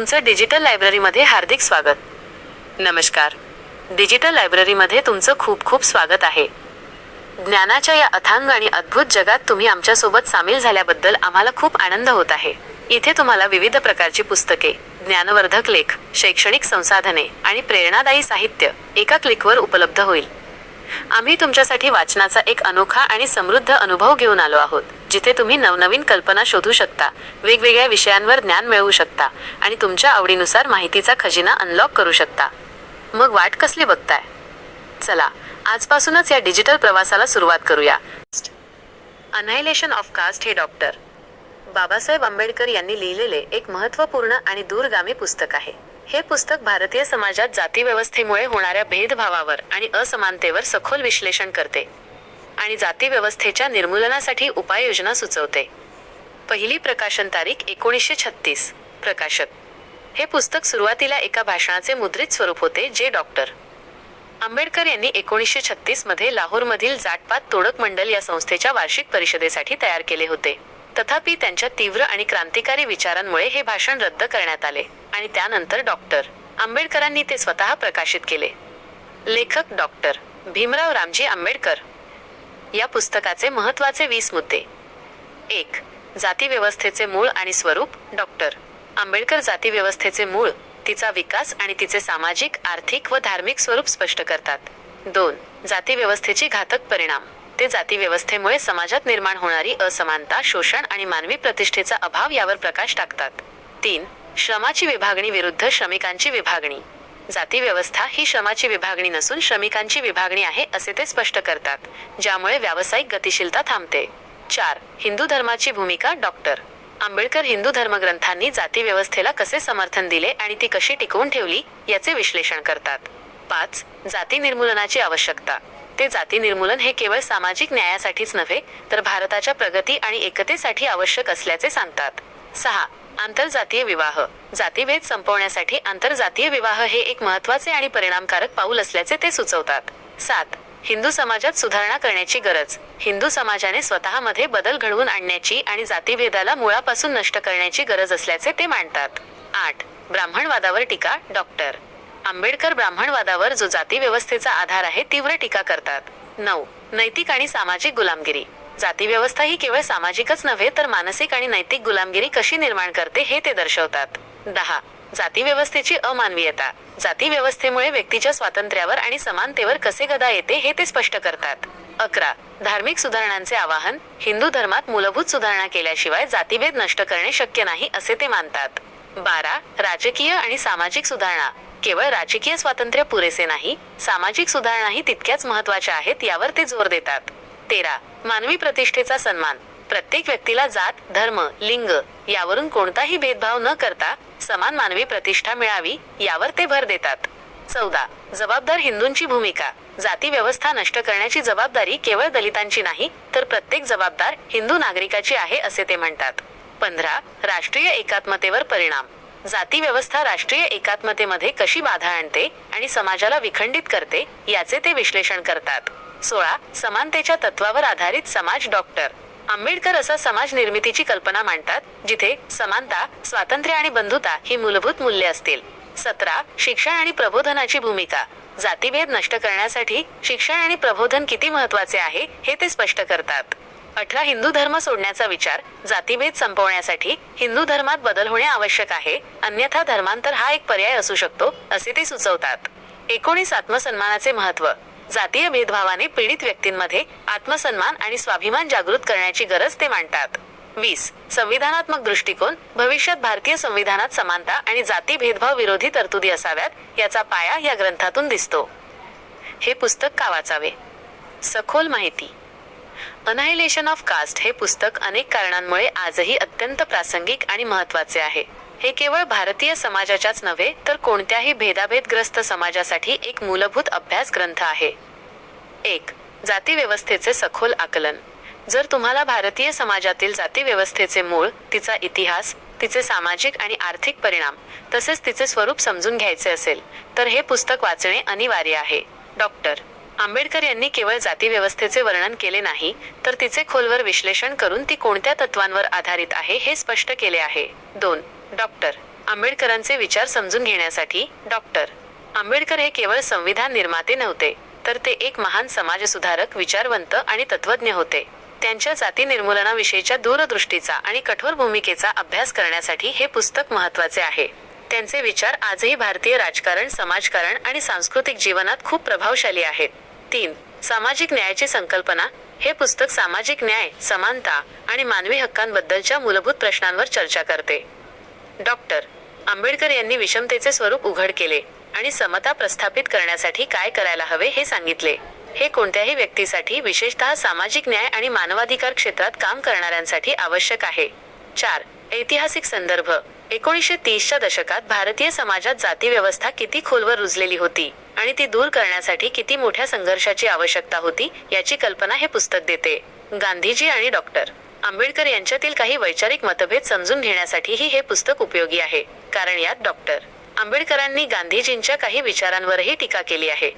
तुमचं डिजिटल लायब्ररीमध्ये हार्दिक स्वागत. नमस्कार. डिजिटल लायब्ररीमध्ये तुमचं खूप खूप स्वागत आहे. ज्ञानाच्या या अथांग आणि अद्भुत जगात तुम्ही आमच्यासोबत सामील झाल्याबद्दल आम्हाला खूप आनंद होत आहे. इथे तुम्हाला विविध प्रकारची पुस्तके ज्ञानवर्धक लेख शैक्षणिक संसाधने आणि प्रेरणादायी साहित्य एका क्लिकवर उपलब्ध होईल. आम्ही तुमच्यासाठी वाचनाचा एक अनोखा आणि समृद्ध अनुभव घेऊन आलो आहोत जिथे तुम्ही नवनवीन कल्पना शोधू शकता वेगवेगळ्या विषयांवर ज्ञान मिळवू शकता आणि तुमच्या आवडीनुसार माहितीचा खजिना अनलॉक करू शकता. मग वाट कसली बघताय? चला आजपासूनच या डिजिटल प्रवासाला सुरुवात करूया. अनायलेशन ऑफ कास्ट हे डॉक्टर बाबासाहेब आंबेडकर यांनी लिहिलेले एक महत्त्वपूर्ण आणि दूरगामी पुस्तक आहे. हे पुस्तक भारतीय समाजात जातीव्यवस्थेमुळे होणाऱ्या भेदभावावर आणि असमानतेवर सखोल विश्लेषण करते आणि जातीव्यवस्थेच्या निर्मूलनासाठी उपाययोजना सुचवते. पहिली प्रकाशन तारीख एकोणीसशे छत्तीस. प्रकाशक. हे पुस्तक सुरुवातीला एका भाषणाचे मुद्रित स्वरूप होते जे डॉक्टर. आंबेडकर यांनी एकोणीसशे छत्तीसमध्ये लाहोरमधील जाटपात तोडक मंडल या संस्थेच्या वार्षिक परिषदेसाठी तयार केले होते. तथापि त्यांच्या तीव्र आणि क्रांतिकारी विचारांमुळे हे भाषण रद्द करण्यात आले आणि त्यानंतर डॉक्टर आंबेडकरांनी ते स्वतः प्रकाशित केले. लेखक डॉक्टर भीमराव रामजी आंबेडकर. या पुस्तकाचे महत्त्वाचे वीस मुद्दे. एक जातीव्यवस्थेचे मूळ आणि स्वरूप डॉक्टर आंबेडकर जातीव्यवस्थेचे मूळ तिचा विकास आणि तिचे सामाजिक आर्थिक व धार्मिक स्वरूप स्पष्ट करतात. दोन जातीव्यवस्थेची घातक परिणाम. ते जाती व्यवस्थेमुळे समाजात निर्माण होणारी असमानता शोषण आणि मानवी प्रतिष्ठेचा अभाव यावर प्रकाश टाकतात. तीन श्रमाची विभागणी विरुद्ध श्रमिकांची विभागणी. जाती व्यवस्था ही श्रमाची विभागणी नसून श्रमिकांची विभागणी आहे असे ते स्पष्ट करतात ज्यामुळे व्यावसायिक गतिशीलता थांबते. चार हिंदू धर्माची भूमिका डॉक्टर आंबेडकर हिंदू धर्मग्रंथांनी जाती व्यवस्थेला कसे समर्थन दिले आणि ती कशी टिकवून ठेवली याचे विश्लेषण करतात. पाच जाती निर्मूलनाची आवश्यकता. ते जाती निर्मूलन हे केवळ सामाजिक न्यायासाठीच नव्हे तर भारताच्या प्रगती आणि एकतेसाठी आवश्यक असल्याचे सांगतात. सहा आंतरजातीय विवाह. जातीभेद संपवण्यासाठी आंतरजातीय विवाह हे एक महत्त्वाचे आणि परिणामकारक पाऊल असल्याचे ते सुचवतात. सात हिंदू समाजात सुधारणा करण्याची गरज. हिंदू समाजाने स्वतःमध्ये बदल घडवून आणण्याची आणि जातीभेदाला मुळापासून नष्ट करण्याची गरज असल्याचे ते मांडतात आठ ब्राह्मणवादावर टीका डॉक्टर. आंबेडकर ब्राह्मणवादावर जो जाती व्यवस्थेचा आधार आहे तीव्र टीका करतात. नऊ. नैतिक आणि सामाजिक गुलामगिरी. जाती व्यवस्था ही केवळ सामाजिकच नव्हे तर मानसिक आणि नैतिक गुलामगिरी कशी निर्माण करते हे ते दर्शवतात. दहा. जाती व्यवस्थेची अमानवीयता. जाती व्यवस्थेमुळे व्यक्तीच्या स्वातंत्र्यावर आणि समानतेवर कसे गदा येते हे ते स्पष्ट करतात. अकरा. धार्मिक सुधारणांचे आवाहन. हिंदू धर्मात मूलभूत सुधारणा केल्याशिवाय जातीभेद नष्ट करणे शक्य नाही असे ते मानतात. बारा. राजकीय आणि सामाजिक सुधारणा. केवळ राजकीय स्वातंत्र्य पुरेसे नाही सामाजिक सुधारणाही तितक्याच महत्त्वाच्या आहेत यावर ते जोर देतात. तेरा. मानवी प्रतिष्ठेचा सन्मान. प्रत्येक व्यक्तीला जात धर्म लिंग यावरून कोणताही भेदभाव न करता समान मानवी प्रतिष्ठा मिळावी यावर ते भर देतात. चौदा. जबाबदार हिंदूंची भूमिका. जाती व्यवस्था नष्ट करण्याची जबाबदारी केवळ दलितांची नाही तर प्रत्येक जबाबदार हिंदू नागरिकाची आहे असे ते म्हणतात. पंधरा. राष्ट्रीय एकात्मतेवर परिणाम. जाती व्यवस्था राष्ट्रीय एकात्मतेमध्ये कशी बाधा आणते आणि समाजाला विखंडित करते याचे ते विश्लेषण करतात. सोळा समानतेच्या तत्वावर आधारित समाज डॉक्टर. आंबेडकर असा समाज निर्मितीची कल्पना मांडतात जिथे समानता स्वातंत्र्य आणि बंधुता ही मूलभूत मूल्ये असतील. सतरा शिक्षण आणि प्रबोधनाची भूमिका. जातीभेद नष्ट करण्यासाठी शिक्षण आणि प्रबोधन किती महत्त्वाचे आहे हे ते स्पष्ट करतात. अठरा हिंदू धर्म सोडण्याचा विचार जातीभेद संपवण्यासाठी हिंदू धर्मात बदल होणे आवश्यक आहे. अन्यथा धर्मांतर हा एक पर्याय असू शकतो असे ते सुचवतात. एकोणीस आत्मसन्मानाचे महत्त्व जातीय भेदभावाने पीडित व्यक्तींमध्ये आत्मसन्मान आणि स्वाभिमान जागृत करण्याची गरज ते मांडतात. वीस. संविधानात्मक दृष्टिकोन. भविष्यात भारतीय संविधानात समानता आणि जाती भेदभाव विरोधी तरतुदी असाव्यात याचा पाया या ग्रंथातून दिसतो. हे पुस्तक का वाचावे? सखोल माहिती. अनायलेशन ऑफ कास्ट हे पुस्तक अनेक कारणांमुळे आजही अत्यंत प्रासंगिक आणि महत्त्वाचे आहे. हे केवळ भारतीय समाजाच्याच नव्हे तर कोणत्याही भेदाभेदग्रस्त समाजासाठी एक मूलभूत अभ्यास ग्रंथ आहे. एक जाती व्यवस्थेचे सखोल आकलन. जर तुम्हाला भारतीय समाजातील जाती व्यवस्थेचे मूळ तिचा इतिहास तिचे सामाजिक आणि आर्थिक परिणाम तसेच तिचे स्वरूप समजून घ्यायचे असेल तर हे पुस्तक वाचणे अनिवार्य आहे. डॉक्टर आंबेडकर यांनी केवळ जाती व्यवस्थेचे वर्णन केले नाही तर तिचे खोलवर विश्लेषण करून ती कोणत्या तत्वांवर आधारित आहे हे स्पष्ट केले आहे. दोन डॉक्टर. आंबेडकरांचे विचार समजून घेण्यासाठी डॉक्टर. आंबेडकर हे केवळ संविधान निर्माते नव्हते तर ते एक महान समाजसुधारक विचारवंत आणि तत्वज्ञ होते. त्यांच्या जाती निर्मूलनाविषयीच्या दूरदृष्टीचा आणि कठोर भूमिकेचा अभ्यास करण्यासाठी हे पुस्तक महत्त्वाचे आहे. त्यांचे विचार आजही भारतीय राजकारण समाजकारण आणि सांस्कृतिक जीवनात खूप प्रभावशाली आहेत. तीन सामाजिक न्यायाची संकल्पना. हे पुस्तक सामाजिक न्याय समानता आणि मानवी हक्कांबद्दलच्या मूलभूत प्रश्नांवर चर्चा करते. डॉक्टर आंबेडकर यांनी विषमतेचे स्वरूप उघड केले आणि समता प्रस्थापित करण्यासाठी काय करायला हवे हे सांगितले. हे कोणत्याही व्यक्तीसाठी विशेषतः सामाजिक न्याय आणि मानवाधिकार क्षेत्रात काम करणाऱ्यांसाठी आवश्यक आहे. चार ऐतिहासिक संदर्भ. एकोणीसशे तीसच्या दशकात भारतीय समाजात जाती व्यवस्था किती खोलवर रुजलेली होती आणि ती दूर करण्यासाठी किती मोठ्या संघर्षाची आवश्यकता होती याची कल्पना हे पुस्तक देते. गांधीजी आणि डॉक्टर आंबेडकर यांच्यातील काही वैचारिक मतभेद समजून घेण्यासाठीही हे पुस्तक उपयोगी आहे. कारण यात डॉक्टर आंबेडकरांनी गांधीजींच्या काही विचारांवरही टीका केली आहे.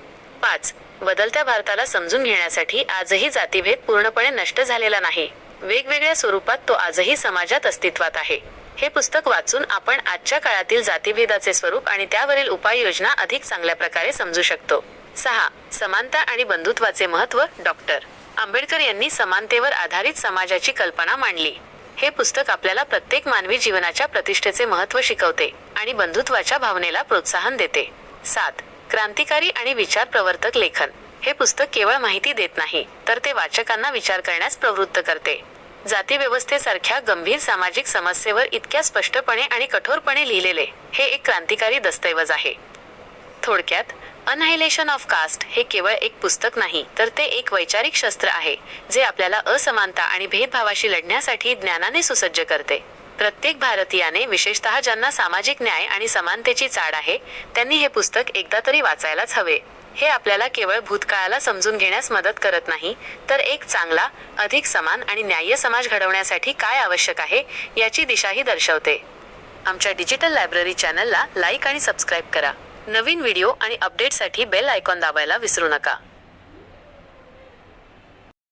पाच. बदलत्या भारताला समजून घेण्यासाठी आजही जातीभेद पूर्णपणे नष्ट झालेला नाही. वेगवेगळ्या स्वरूपात तो आजही समाजात अस्तित्वात आहे. हे पुस्तक वाचून आपण आजच्या काळातील जातीभेदाचे स्वरूप आणि त्यावरील उपाययोजना अधिक चांगल्या प्रकारे समजू शकतो. सहा. समानता आणि बंधुत्वाचे महत्त्व डॉक्टर. आंबेडकर यांनी समानतेवर आधारित समाजाची कल्पना मांडली. हे पुस्तक आपल्याला प्रत्येक मानवी जीवनाच्या प्रतिष्ठेचे महत्त्व शिकवते आणि बंधुत्वाच्या भावनेला प्रोत्साहन देते. सात. क्रांतिकारी आणि विचार प्रवर्तक लेखन. हे पुस्तक केवळ माहिती देत नाही तर ते वाचकांना विचार करण्यास प्रवृत्त करते. जातीव्यवस्थेसारख्या गंभीर सामाजिक समस्येवर इतक्या स्पष्टपणे आणि कठोरपणे लिहिलेले हे एक क्रांतिकारी दस्तऐवज आहे. थोडक्यात अनहायलेशन ऑफ कास्ट हे केवळ एक पुस्तक नाही तर ते एक वैचारिक शस्त्र आहे जे आपल्याला असमानता आणि भेदभावाशी लढण्यासाठी ज्ञानाने सुसज्ज करते. प्रत्येक भारतीयाने विशेषतः ज्यांना सामाजिक न्याय आणि समानतेची चाड आहे त्यांनी हे पुस्तक एकदा तरी वाचायलाच हवे. हे आपल्याला केवळ भूतकाळाला समजून घेण्यास मदत करत नाही तर एक चांगला अधिक समान आणि न्याय्य समाज घडवण्यासाठी काय आवश्यक आहे याची दिशाही दर्शवते. आमच्या डिजिटल लायब्ररी चॅनलला लाईक आणि सबस्क्राईब करा. नवीन व्हिडिओ आणि अपडेटसाठी बेल आयकॉन दाबायला विसरू नका.